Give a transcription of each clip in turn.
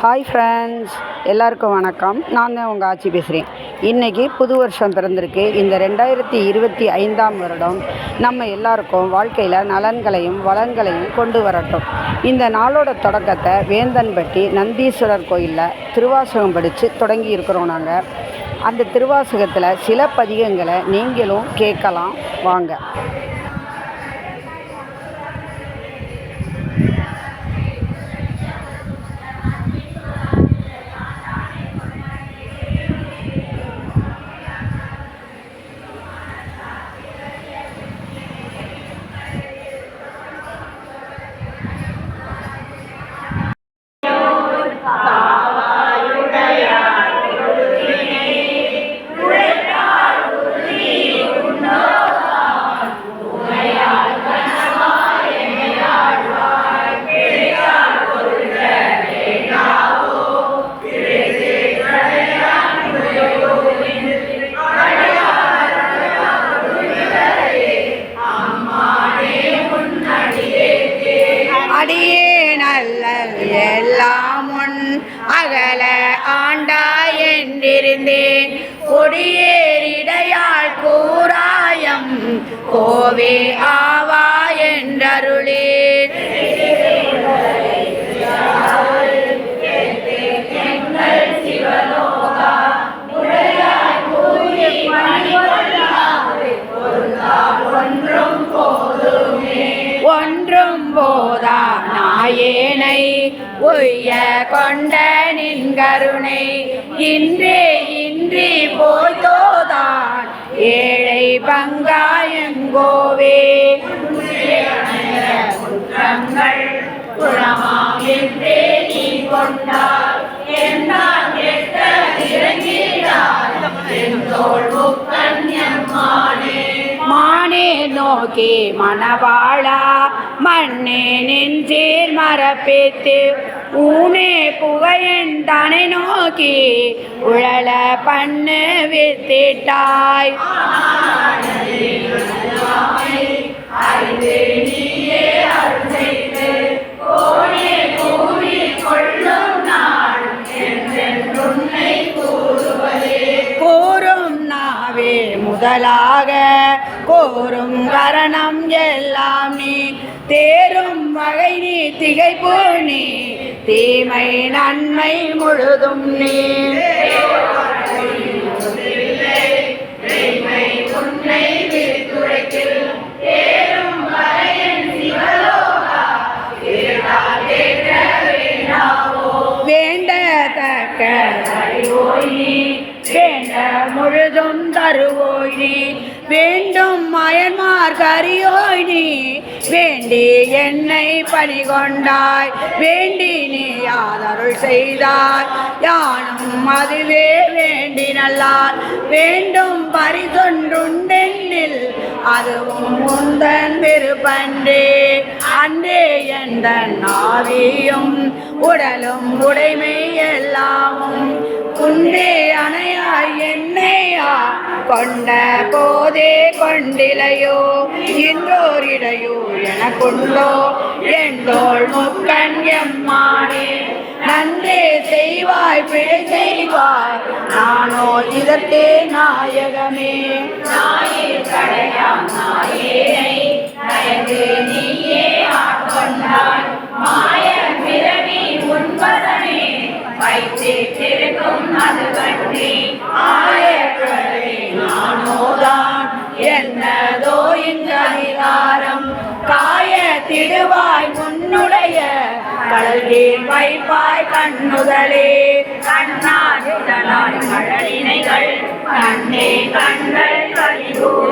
Hi friends எல்லாருக்கும் வணக்கம். நான் தான் உங்கள் ஆட்சி பேசுகிறேன் இன்றைக்கி புது வருஷம் பிறந்திருக்கு. இந்த ரெண்டாயிரத்தி இருபத்தி ஐந்தாம் வருடம் நம்ம எல்லாருக்கும் வாழ்க்கையில் நலன்களையும் வளங்களையும் கொண்டு வரட்டும். இந்த நாளோட தொடக்கத்தை வேந்தன்பட்டி நந்தீஸ்வரர் கோயிலில் திருவாசகம் படித்து தொடங்கி இருக்கிறோம் நாங்கள் அந்த திருவாசகத்தில் சில பதிகங்களை நீங்களும் கேட்கலாம். வாங்க. கோவே ஆவா என்றருளேன் ஒன்றும் போதா நாயேனை உய்ய கொண்ட நின்கரு. ஏழை பங்காயங்கோவே குற்றங்கள் குணமாம் நீ கொண்டார் என்னால் கெட்ட இறங்கினார் முக்கன்யம்மானே மானே நோக்கி மணவாளா. மண்ணே நெஞ்சேர் மரப்பேத்து. ஊனே புகையே தனை நோக்கி உழல பண்ணு வித்திட்டாய். கூறும் நாவே முதலாக கோரும் கரணம் எல்லாம் நீ. தேரும் வகை நீ திகைப்பு நீ. தீமை நன்மை முழுதும் நீர் வேண்டத்தக்க வேண்ட முழுதும் தருவோய் வேண்டும் மயன்மார் கரியோய் நீ. வேண்டி என்னை பணி கொண்டாய் வேண்டி நீ யாதருள் செய்தாய். யானும் அதுவே வேண்டி நல்லார் வேண்டும் பரிதொன்றுண்டெண்ணில் அதுவும் உந்தன் விருப்பன்றே. அன்றே எந்த நாவியும் உடலும் உடைமை எல்லாமும். குண்டே அணையாய் என்னையா? கொண்ட போதே கொண்டிலையோ? இன்றோரிடையோ கொண்டோ? என்றோள் முக்கண் எம்மானே நன்றே செய்வாய் பிழை செய்வாய். நானோ இதற்கே நாயகமே. நாயே கடையாம் நாயே நயந்து நீயே ஆட்கொண்டாய். மாய இருக்கும் அது கண்டி ஆயக்கடை நானோதான். என்னதோ இந்த அதிகாரம். காய திடுவாய் முன்னுடைய கல்கீழ் வைப்பாய் கண்ணுதலே. கண்ணாடுதலாய் கடலினைகள் கண்ணே கண்கள் கலிகூரமும்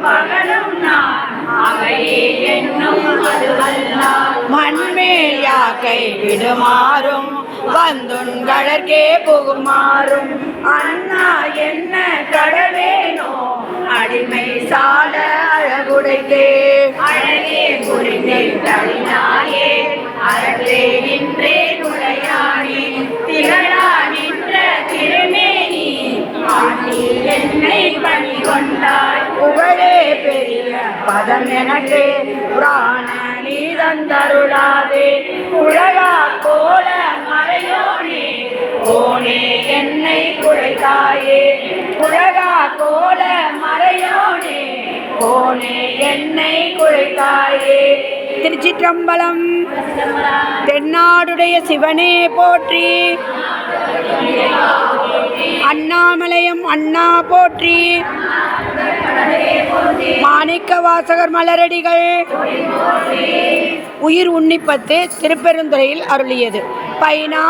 பகலும் நான் அவையே என்னும் அதுவல்லால் மண்மேல் யாக்கை விடுமாறும் வந்துண்களற்கே புகுமாறும். அண்ணா என் என்னை பணி கொண்டாய் புகழே பெரிய பதம் எனக்கு. புராண நீ தந்தருளாதே உலகா கோல மறையோனே ஓனே என்னை குழைத்தாயே உலகா கோல மறையோனே ஓனே என்னை குழைத்தாயே திருச்சிற்றம்பலம். தென்னாடுடைய சிவனே போற்றி. அண்ணாமலையம் அண்ணா போற்றி. மாணிக்க வாசகர் மலரடிகள். உயிர் உன்னிப்பத்து திருப்பெருந்துறையில் அருளியது. பைனா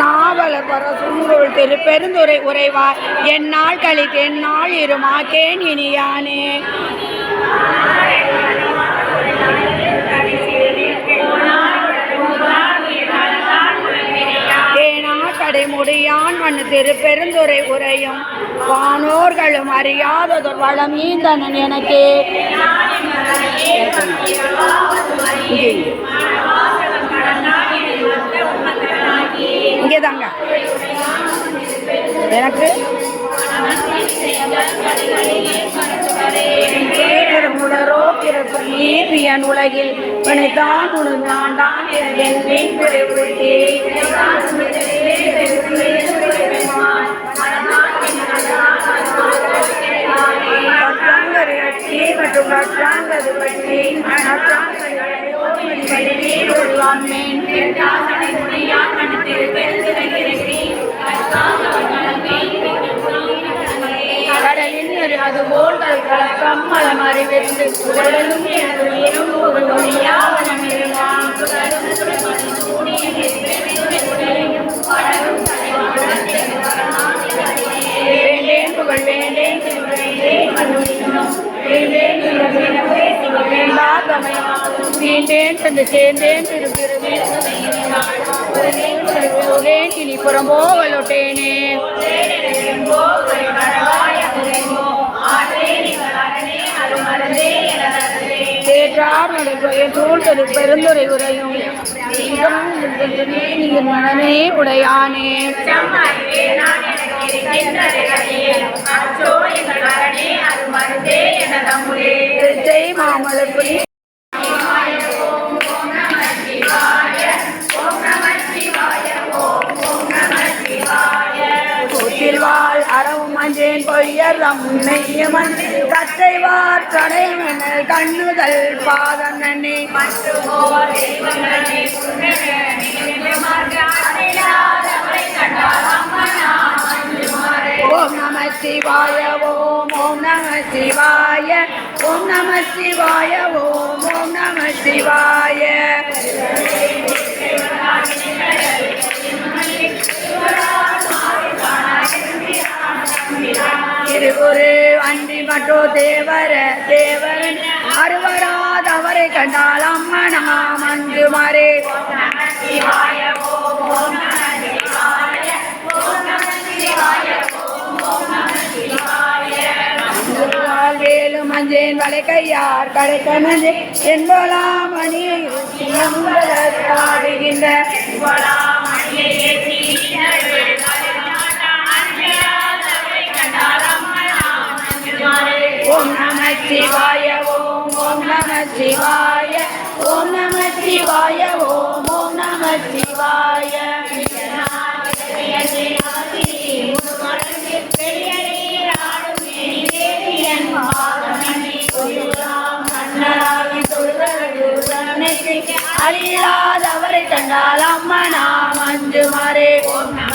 நாவலர் பரசுங்கோள் திருப்பெருந்துரை நாள் என்னால் நாள் இருமா இருமாக்கேன் இனியானே. கடைமுடியான் மண் திருப்பெருந்துரை உரையும் வானோர்களும் அறியாததொரு வளம் ஈந்தனன் எனக்கே. இங்கே தாங்க எனக்கு? முடரோ பிறப்பு நீர்வியன் உலகில் உனைத்தான் உணர்ந்தான் தான் என் பிறவுத்தே மற்றும் நற்றாங்கது பற்றி கடலில் ஒரு அதுபோல் கலக்கம் மலம் அறிவித்து உடலும் எனது உயிரும் ஒரு இருந்தான் மீண்டேன் சென்று சேர்ந்தேன் திருப்பிறவி உடேன் இனி புறம்போவலொட்டேனே தேற்றார் நடுப்பைய பெருந்துரை உரையும் நீங்கள் மனமே உடையானே திருச்சை மஞ்சேன் பொய்யரம் நெய்யமன். கற்றைவார் கடைமன கண்ணுதல் பாதம் ஓம் நம சிவாய ஓம் ஓம் நம சிவாய. ஓம் நம சிவாய ஓம் ஓம் நம சிவாய. கட்டோ தேவர தேவர. தேவரன் அருவராதவரை கண்டால் அம்மனாம் அன்று மாறே. வேலு மஞ்சேன் வலை கையார் கடைக்க நஞ்சே என்பலா மணியை ஆடுகின்ற ஓம் நம சிவாய ஓம் ஓம் நம சிவாய ஓம் நம சிவாய ஓம் ஓம் நம சிவாய. அறியாதவரை கண்டால் அம்மனா மஞ்சு மாறே ஓம் நம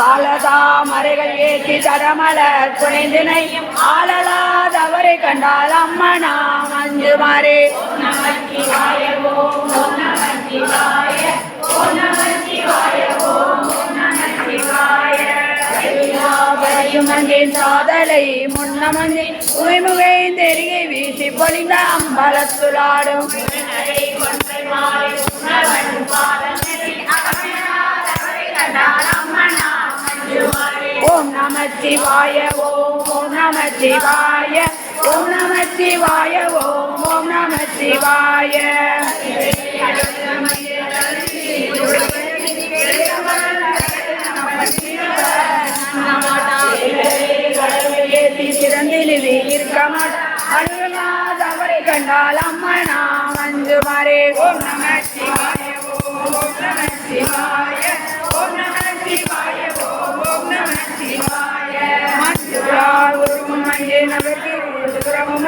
சாலதாமரைகள் ஏற்றி தரமலர் புனைந்தினை ஆளலாதவரை கண்டால் அம்மனா மஞ்சு மாறே. சாதலை முன்னமந்தி உய்முகை தெரிய வீசி பொழிந்த அம்பலத்துலாடும் அம்மனா ஓம் நம சிவாய ஓம் ஓம் நம சிவாய ஓம் நம சிவாய ஓம் ஓம் நம சிவாய. ஏத்தி சிறந்திலிது இருக்க மாட்டார் அழுகலாதவரை கண்டால் அம்மனா வந்து மாறே. ஓம் நம சிவாய.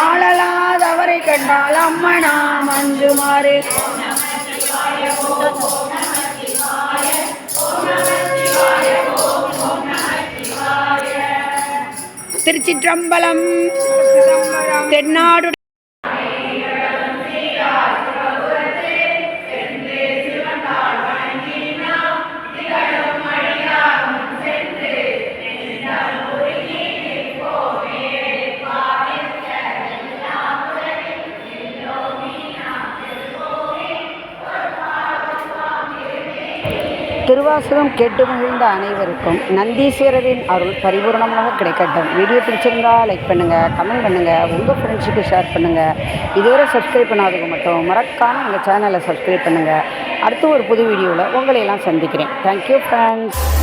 ஆளலாத அவரை கண்டால் அம்மனா மஞ்சுமாறு திருச்சிற்றம்பலம் தென்னாடு திருவாசகம் கேட்டு மகிழ்ந்த அனைவருக்கும் நந்தீஸ்வரரின் அருள் பரிபூர்ணமாக கிடைக்கட்டும். வீடியோ பிடிச்சிருந்தா லைக் பண்ணுங்கள் கமெண்ட் பண்ணுங்கள் உங்கள் ஃப்ரெண்ட்ஸுக்கு ஷேர் பண்ணுங்கள் இதுவரை சப்ஸ்கிரைப் பண்ணாதவங்க மட்டும் மறக்காமல் எங்கள் சேனலை சப்ஸ்கிரைப் பண்ணுங்கள் அடுத்து ஒரு புது வீடியோவில் உங்களை எல்லாம் சந்திக்கிறேன். Thank you friends